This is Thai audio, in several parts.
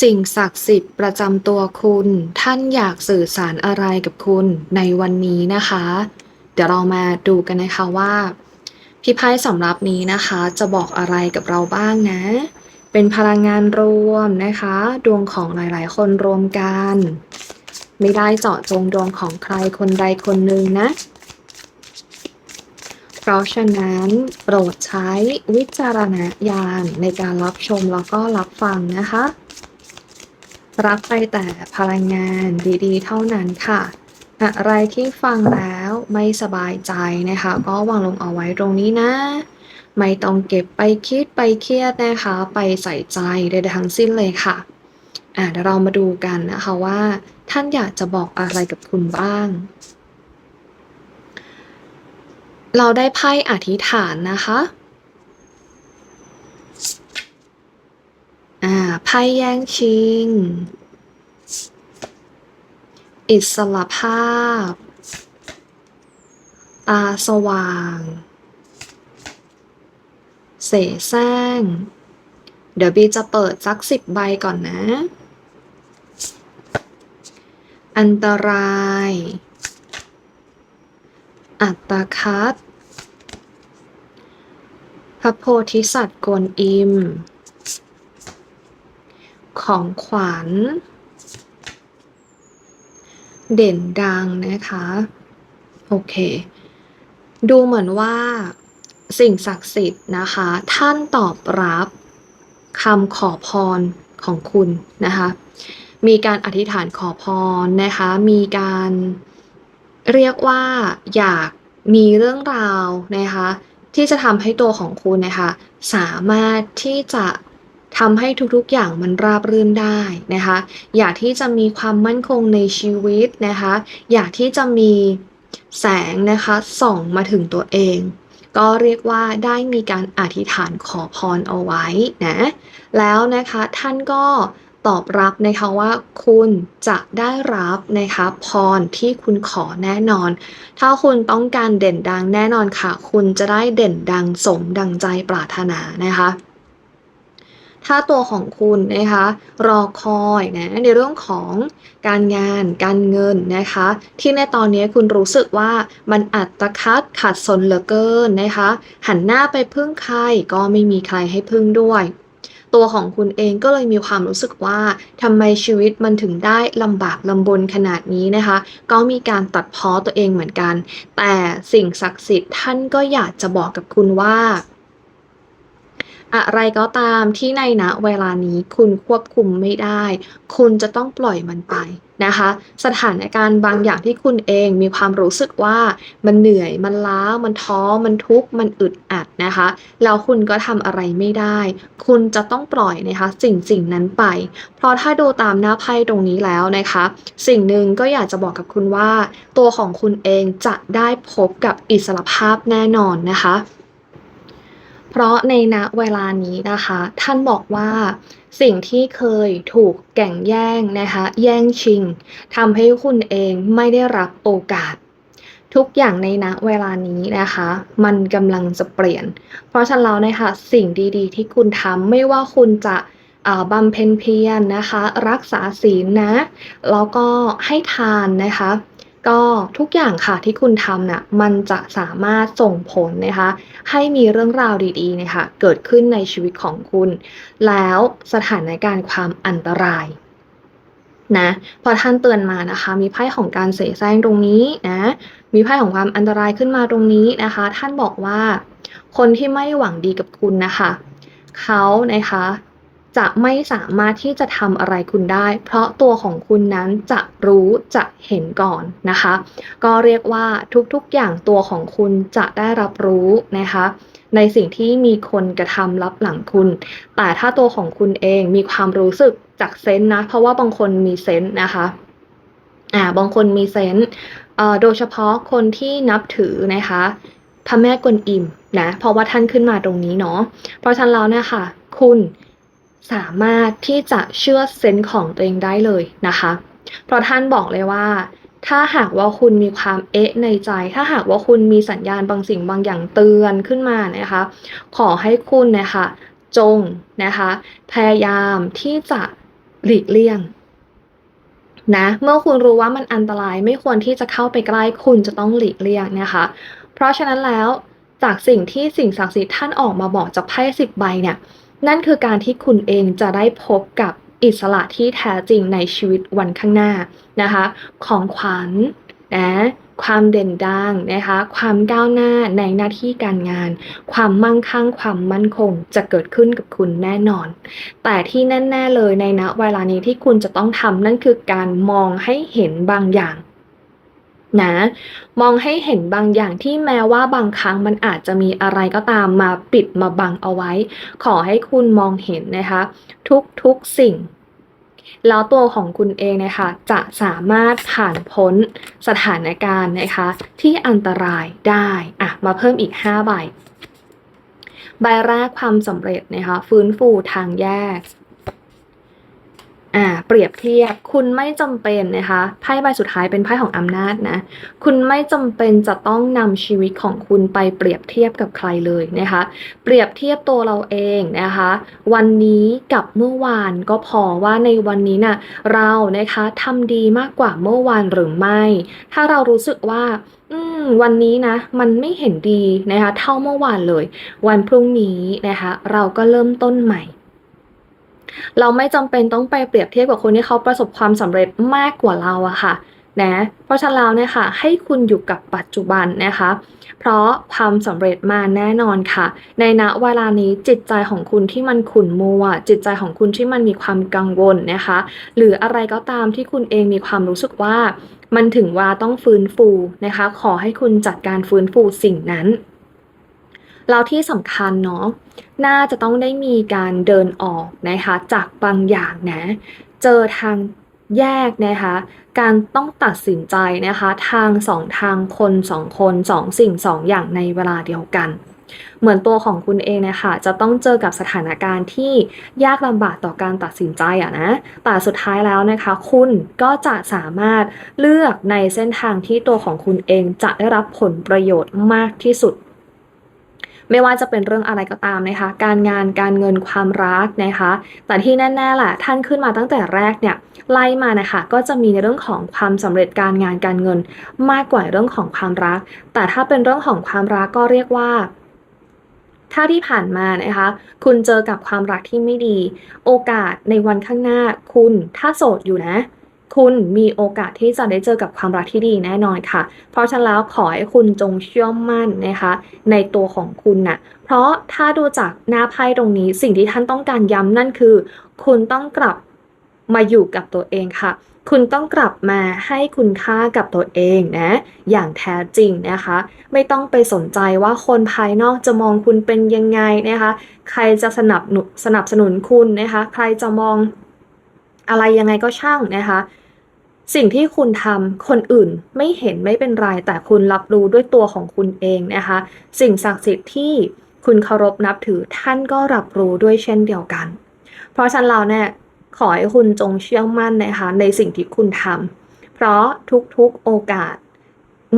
สิ่งศักดิ์สิทธิ์ประจำตัวคุณ ท่านอยากสื่อสารอะไรกับคุณในวันนี้นะคะ เดี๋ยวเรามาดูกันนะคะว่าพี่ไพ่สำรับนี้นะคะ จะบอกอะไรกับเราบ้างนะ เป็นพลังงานรวมนะคะ ดวงของหลายๆ คนรวมกัน ไม่ได้เจาะจงดวงของใครคนใดคนหนึ่งนะ เพราะฉะนั้นโปรดใช้วิจารณญาณในการรับชมแล้วก็รับฟังนะคะ รับไปแต่พลังงานดีๆ เท่านั้นค่ะ อะไรที่ฟังแล้วไม่สบายใจนะคะ ก็วางลงเอาไว้ตรงนี้นะ ไม่ต้องเก็บไปคิดไปเครียดนะคะ ไปใส่ใจใดๆทั้งสิ้นเลยค่ะอะเดี๋ยวเรามาดูกันนะคะว่า ท่านอยากจะบอกอะไรกับคุณบ้าง เราได้ไพ่อธิษฐานนะคะ อ่าไพ่แย่งชิง อิสระภาพ ตาสว่าง เสแสร้ง เดี๋ยวบีจะเปิดสักสิบใบก่อนนะ อันตราย อัตตคัดพระโพธิสัตว์กวนอิม ของขวัญ เด่นดังนะคะ โอเค ดูเหมือนว่าสิ่งศักดิ์สิทธิ์นะคะ ท่านตอบรับคำขอพรของคุณนะคะ มีการอธิษฐานขอพรนะคะ มีการเรียกว่าอยากมีเรื่องราวนะคะ ที่จะทำให้ตัวของคุณนะคะ สามารถที่จะ ทำให้ทุกๆอย่างมันราบรื่นได้นะคะ อยากที่จะมีความมั่นคงในชีวิตนะคะ อยากที่จะมีแสงนะคะส่องมาถึงตัวเอง ก็เรียกว่าได้มีการอธิษฐานขอพรเอาไว้นะแล้วนะคะท่านก็ตอบรับนะคะว่าคุณจะได้รับนะคะพรที่คุณขอแน่นอน ถ้าคุณต้องการเด่นดังแน่นอนค่ะ คุณจะได้เด่นดังสมดังใจปรารถนานะคะ ถ้าตัวของคุณนะคะรอคอยนะในเรื่องของการงานการเงินนะคะ ที่ในตอนนี้คุณรู้สึกว่ามันอัตคัดขัดสนเหลือเกินนะคะ หันหน้าไปพึ่งใครก็ไม่มีใครให้พึ่งด้วย ตัวของคุณเองก็เลยมีความรู้สึกว่าทำไมชีวิตมันถึงได้ลำบากลำบนขนาดนี้นะคะ ก็มีการตัดพ้อตัวเองเหมือนกัน แต่สิ่งศักดิ์สิทธิ์ท่านก็อยากจะบอกกับคุณว่า อะไรก็ตามที่ในณเวลานี้คุณควบคุมไม่ได้ คุณจะต้องปล่อยมันไปนะคะ สถานการณ์บางอย่างที่คุณเองมีความรู้สึกว่ามันเหนื่อยมันล้ามันท้อมันทุกข์มันอึดอัดนะคะ แล้วคุณก็ทำอะไรไม่ได้ คุณจะต้องปล่อยนะคะสิ่งสิ่งนั้นไป เพราะถ้าดูตามหน้าไพ่ตรงนี้แล้วนะคะ สิ่งหนึ่งก็อยากจะบอกกับคุณว่า ตัวของคุณเองจะได้พบกับอิสรภาพแน่นอนนะคะ เพราะในณเวลานี้นะคะ ท่านบอกว่าสิ่งที่เคยถูกแก่งแย่งนะคะ แย่งชิงทำให้คุณเองไม่ได้รับโอกาส ทุกอย่างในณเวลานี้นะคะ มันกำลังจะเปลี่ยน เพราะฉะนั้นแล้วนะคะสิ่งดีๆ ที่คุณทำไม่ว่าคุณจะบำเพ็ญเพียรนะคะ รักษาศีลนะ แล้วก็ให้ทานนะคะ ก็ทุกอย่างค่ะที่คุณทำน่ะมันจะสามารถส่งผลนะคะ ให้มีเรื่องราวดีๆนะคะเกิดขึ้นในชีวิตของคุณ แล้วสถานการณ์ความอันตรายนะพอท่านเตือนมานะคะ มีไพ่ของการเสแสร้งตรงนี้นะมีไพ่ของความอันตรายขึ้นมาตรงนี้นะคะ ท่านบอกว่า คนที่ไม่หวังดีกับคุณนะคะ เขานะคะ จะไม่สามารถที่จะทำอะไรคุณได้ เพราะตัวของคุณนั้นจะรู้จะเห็นก่อนนะคะ ก็เรียกว่าทุกๆอย่างตัวของคุณจะได้รับรู้นะคะ ในสิ่งที่มีคนกระทำรับหลังคุณ แต่ถ้าตัวของคุณเองมีความรู้สึกจากเซนนะ เพราะว่าบางคนมีเซนนะคะอ่าบางคนมีเซนโดยเฉพาะคนที่นับถือนะคะพระแม่กวนอิมนะเพราะว่าท่านขึ้นมาตรงนี้เนาะเพราะฉะนั้นแล้วเนี่ยค่ะ คุณ สามารถที่จะเชื่อเซนส์ของตัวเองได้เลยนะคะ เพราะท่านบอกเลยว่า ถ้าหากว่าคุณมีความเอ๊ะในใจ ถ้าหากว่าคุณมีสัญญาณบางสิ่งบางอย่างเตือนขึ้นมานะคะ ขอให้คุณนะคะจงนะคะพยายามที่จะหลีกเลี่ยงนะเมื่อคุณรู้ว่ามันอันตรายไม่ควรที่จะเข้าไปใกล้คุณจะต้องหลีกเลี่ยงนะคะ เพราะฉะนั้นแล้วจากสิ่งที่สิ่งศักดิ์สิทธิ์ท่านออกมาบอกจากไพ่สิบใบเนี่ย นั่นคือการที่คุณเองจะได้พบกับอิสระที่แท้จริงในชีวิตวันข้างหน้านะคะ ของขวัญนะความเด่นดังนะคะ ความก้าวหน้าในหน้าที่การงาน ความมั่งคั่ง ความมั่นคงจะเกิดขึ้นกับคุณแน่นอน แต่ที่แน่ ๆ เลยในณเวลานี้ที่คุณจะต้องทำนั่นคือการมองให้เห็นบางอย่าง นะ มองให้เห็นบางอย่างที่แม้ว่าบางครั้งมันอาจจะมีอะไรก็ตามมาปิดมาบังเอาไว้ ขอให้คุณมองเห็นนะคะ ทุกๆสิ่ง แล้วตัวของคุณเองนะคะ จะสามารถผ่านพ้นสถานการณ์นะคะ ที่อันตรายได้อะมาเพิ่มอีก 5 ใบ ใบแรกความสำเร็จนะคะ ฟื้นฟูทางแยก อ่าเปรียบเทียบคุณไม่จำเป็นนะคะไพ่ใบสุดท้ายเป็นไพ่ของอำนาจนะคุณไม่จำเป็นจะต้องนำชีวิตของคุณไปเปรียบเทียบกับใครเลยนะคะ เปรียบเทียบตัวเราเองนะคะ วันนี้กับเมื่อวานก็พอว่าในวันนี้น่ะเรานะคะทำดีมากกว่าเมื่อวานหรือไม่ ถ้าเรารู้สึกว่าอืมวันนี้นะมันไม่เห็นดีนะคะ เท่าเมื่อวานเลย วันพรุ่งนี้นะคะ เราก็เริ่มต้นใหม่ เราไม่จำเป็นต้องไปเปรียบเทียบกับคนที่เขาประสบความสำเร็จมากกว่าเราอะค่ะนะเพราะฉะนั้นแล้วเนี่ยค่ะให้คุณอยู่กับปัจจุบันนะคะ เพราะความสำเร็จมาแน่นอนค่ะ ในณเวลานี้จิตใจของคุณที่มันขุ่นมัว จิตใจของคุณที่มันมีความกังวลนะคะ หรืออะไรก็ตามที่คุณเองมีความรู้สึกว่า มันถึงวลาต้องฟื้นฟูนะคะ ขอให้คุณจัดการฟื้นฟูสิ่งนั้น แล้วที่สำคัญเนาะน่าจะต้องได้มีการเดินออกนะคะจากบางอย่างนะ เจอทางแยกนะคะ การต้องตัดสินใจนะคะ ทางสองทางคนสองคนสองสิ่งสองอย่างในเวลาเดียวกัน เหมือนตัวของคุณเองนะคะจะต้องเจอกับสถานการณ์ที่ยากลำบากต่อการตัดสินใจอะนะ แต่สุดท้ายแล้วนะคะ คุณก็จะสามารถเลือกในเส้นทางที่ตัวของคุณเองจะได้รับผลประโยชน์มากที่สุด ไม่ว่าจะเป็นเรื่องอะไรก็ตามนะคะ การงานการเงินความรักนะคะ แต่ที่แน่ๆแหละท่านขึ้นมาตั้งแต่แรกเนี่ยไล่มานะคะ ก็จะมีในเรื่องของความสำเร็จการงานการเงิน มากกว่าเรื่องของความรัก แต่ถ้าเป็นเรื่องของความรักก็เรียกว่าถ้าที่ผ่านมานะคะ คุณเจอกับความรักที่ไม่ดี โอกาสในวันข้างหน้าคุณถ้าโสดอยู่นะ คุณมีโอกาสที่จะได้เจอกับความรักที่ดีแน่นอนค่ะ เพราะฉะนั้นแล้วขอให้คุณจงเชื่อมั่นนะคะในตัวของคุณน่ะ เพราะถ้าดูจากหน้าไพ่ตรงนี้สิ่งที่ท่านต้องการย้ำนั่นคือ คุณต้องกลับมาอยู่กับตัวเองค่ะ คุณต้องกลับมาให้คุณค่ากับตัวเองนะ อย่างแท้จริงนะคะ ไม่ต้องไปสนใจว่าคนภายนอกจะมองคุณเป็นยังไงนะคะ ใครจะสนับสนับสนุนคุณนะคะ ใครจะมองอะไรยังไงก็ช่างนะคะ สิ่งที่คุณทำคนอื่นไม่เห็นไม่เป็นไร แต่คุณรับรู้ด้วยตัวของคุณเองนะคะ สิ่งศักดิ์สิทธิ์ที่คุณเคารพนับถือท่านก็รับรู้ด้วยเช่นเดียวกัน เพราะฉะนั้นเราเนี่ยขอให้คุณจงเชื่อมั่นนะคะในสิ่งที่คุณทำเพราะทุกๆโอกาส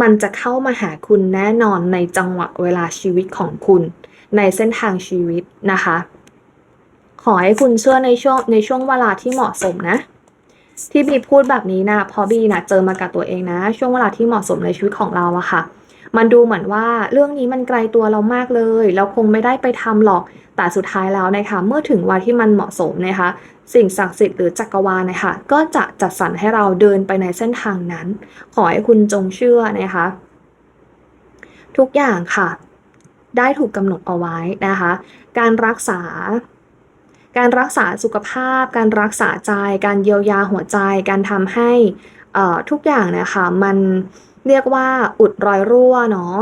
มันจะเข้ามาหาคุณแน่นอนในจังหวะเวลาชีวิตของคุณ ในเส้นทางชีวิตนะคะ ขอให้คุณเชื่อในช่วงในช่วงเวลาที่เหมาะสมนะ ที่บีพูดแบบนี้นะเพราะบีนะเจอมากับตัวเองนะ ช่วงเวลาที่เหมาะสมในชีวิตของเราอะค่ะ มันดูเหมือนว่าเรื่องนี้มันไกลตัวเรามากเลยเราคงไม่ได้ไปทำหรอกแต่สุดท้ายแล้วนะคะเมื่อถึงวันที่มันเหมาะสมนะคะ สิ่งศักดิ์สิทธิ์หรือจักรวาลนะคะก็จะจัดสรรให้เราเดินไปในเส้นทางนั้น ขอให้คุณจงเชื่อนะคะ ทุกอย่างค่ะ ได้ถูกกำหนดเอาไว้นะคะ การรักษา การรักษาสุขภาพ การรักษาใจ การเยียวยาหัวใจ การทำให้ทุกอย่างนะคะมันเรียกว่าอุดรอยรั่วเนาะ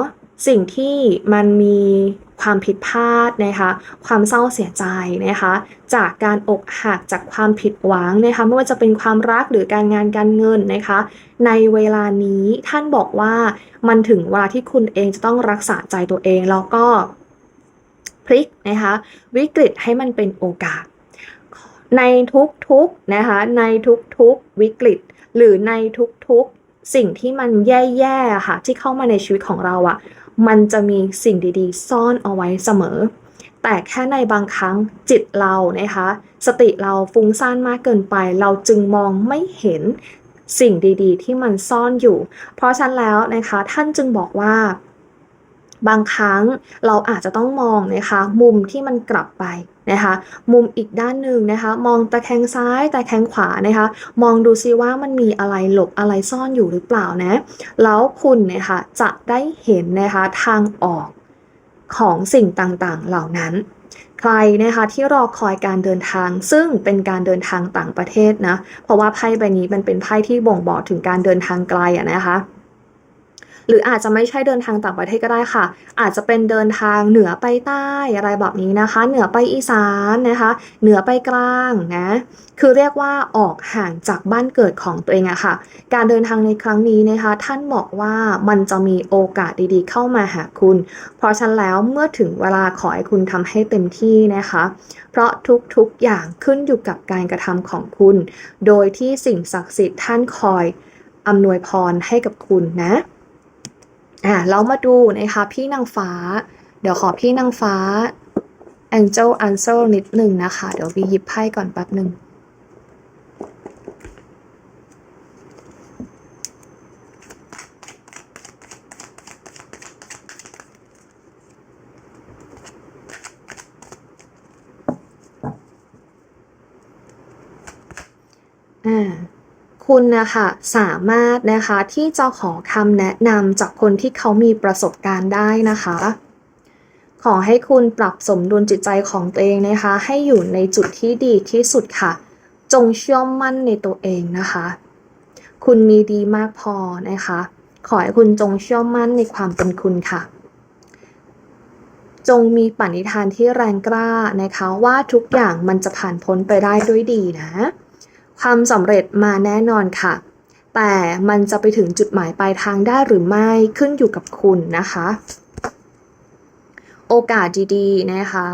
สิ่งที่มันมีความผิดพลาดนะคะความเศร้าเสียใจนะคะจากการอกหักจากความผิดหวังนะคะไม่ว่าจะเป็นความรักหรือการงานการเงินนะคะในเวลานี้ท่านบอกว่ามันถึงเวลาที่คุณเองจะต้องรักษาใจตัวเองแล้วก็ พลิกนะคะวิกฤตให้มันเป็นโอกาส ในทุกๆนะคะในทุกๆวิกฤต หรือในทุกๆสิ่งที่มันแย่ๆค่ะที่เข้ามาในชีวิตของเราอะมันจะมีสิ่งดีๆ ซ่อนเอาไว้เสมอ แต่แค่ในบางครั้งจิตเรานะคะสติเราฟุ้งซ่านมากเกินไป เราจึงมองไม่เห็นสิ่งดีๆ ที่มันซ่อนอยู่ เพราะฉะนั้นแล้วนะคะท่านจึงบอกว่า บางครั้งเราอาจจะต้องมองนะคะมุมที่มันกลับไปนะคะมุมอีกด้านหนึ่งนะคะมองตะแคงซ้ายตะแคงขวานะคะมองดูซิว่ามันมีอะไรหลบอะไรซ่อนอยู่หรือเปล่านะแล้วคุณนะคะจะได้เห็นนะคะทางออกของสิ่งต่างๆ เหล่านั้น ใครนะคะที่รอคอยการเดินทาง ซึ่งเป็นการเดินทางต่างประเทศนะเพราะว่าไพ่ใบนี้มันเป็นไพ่ที่บ่งบอกถึงการเดินทางไกลอะนะคะ หรืออาจจะไม่ใช่เดินทางต่างประเทศก็ได้ค่ะ อาจจะเป็นเดินทางเหนือไปใต้อะไรแบบนี้นะคะ เหนือไปอีสานนะคะ เหนือไปกลางนะคือเรียกว่าออกห่างจากบ้านเกิดของตัวเองอะค่ะ การเดินทางในครั้งนี้นะคะ ท่านบอกว่ามันจะมีโอกาสดีๆ เข้ามาหาคุณ เพราะฉะนั้นแล้วเมื่อถึงเวลาขอให้คุณทำให้เต็มที่นะคะ เพราะทุกๆอย่างขึ้นอยู่กับการกระทำของคุณ โดยที่สิ่งศักดิ์สิทธิ์ท่านคอยอำนวยพรให้กับคุณนะ อ่าเรามาดูนะคะพี่นางฟ้า เดี๋ยวขอพี่นางฟ้า Angel Answer นิดหนึ่งนะคะ เดี๋ยววีหยิบไพ่ก่อนแป๊บหนึ่งอ่า คุณนะคะสามารถนะคะที่จะขอคำแนะนำจากคนที่เขามีประสบการณ์ได้นะคะ ขอให้คุณปรับสมดุลจิตใจของตัวเองนะคะ ให้อยู่ในจุดที่ดีที่สุดค่ะ จงเชื่อมั่นในตัวเองนะคะ คุณมีดีมากพอนะคะ ขอให้คุณจงเชื่อมั่นในความเป็นคุณค่ะจงมีปณิธานที่แรงกล้านะคะว่าทุกอย่างมันจะผ่านพ้นไปได้ด้วยดีนะ ความสำเร็จมาแน่นอนค่ะ แต่มันจะไปถึงจุดหมายปลายทางได้หรือไม่ขึ้นอยู่กับคุณนะคะ โอกาสดีๆนะคะ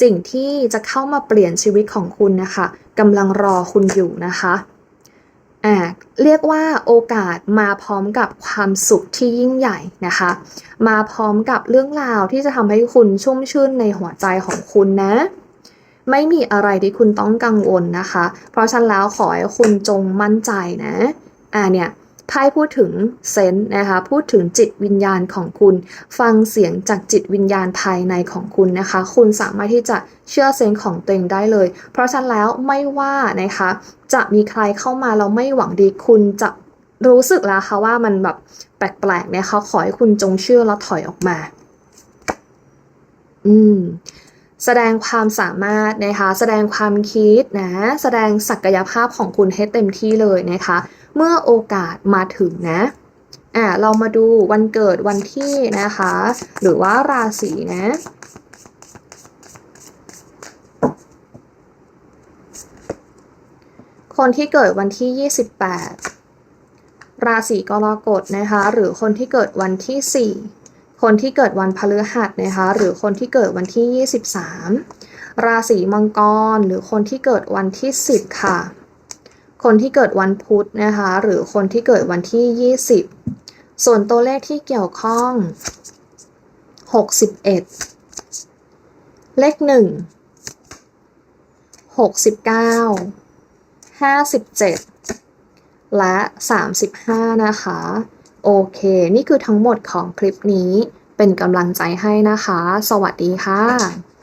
สิ่งที่จะเข้ามาเปลี่ยนชีวิตของคุณนะคะกำลังรอคุณอยู่นะคะ่าเรียกว่าโอกาสมาพร้อมกับความสุขที่ยิ่งใหญ่นะคะ มาพร้อมกับเรื่องราวที่จะทำให้คุณชุ่มชื่นในหัวใจของคุณนะ ไม่มีอะไรที่คุณต้องกังวลนะคะ เพราะฉะนั้นแล้วขอให้คุณจงมั่นใจนะ อ่าเนี่ยไพ่พูดถึงเซนส์นะคะ พูดถึงจิตวิญญาณของคุณ ฟังเสียงจากจิตวิญญาณภายในของคุณนะคะ คุณสามารถที่จะเชื่อเซนส์ของตัวเองได้เลย เพราะฉะนั้นแล้วไม่ว่านะคะ จะมีใครเข้ามาแล้วไม่หวังดีคุณจะรู้สึกแล้วค่ะว่ามันแบบแปลกๆเนี่ยเขาขอให้คุณจงเชื่อแล้วถอยออกมา อืม แสดงความสามารถนะคะแสดงความคิดนะแสดงศักยภาพของคุณให้เต็มที่เลยนะคะ เมื่อโอกาสมาถึงนะอ่าเรามาดูวันเกิดวันที่นะคะ หรือว่าราศีนะคนที่เกิดวันที่ 28 ราศีกรกฎนะคะ หรือคนที่เกิดวันที่ 4 คนที่เกิดวันพฤหัสนะคะหรือคนที่เกิดวันที่ 23 ราศีมังกร หรือคนที่เกิดวันที่ 10 ค่ะ คนที่เกิดวันพุธนะคะหรือคนที่เกิดวันที่ 20 ส่วนตัวเลขที่เกี่ยวข้อง 61 เลข 1 69 57 และ 35 นะคะ โอเค นี่คือทั้งหมดของคลิปนี้ เป็นกำลังใจให้นะคะ สวัสดีค่ะ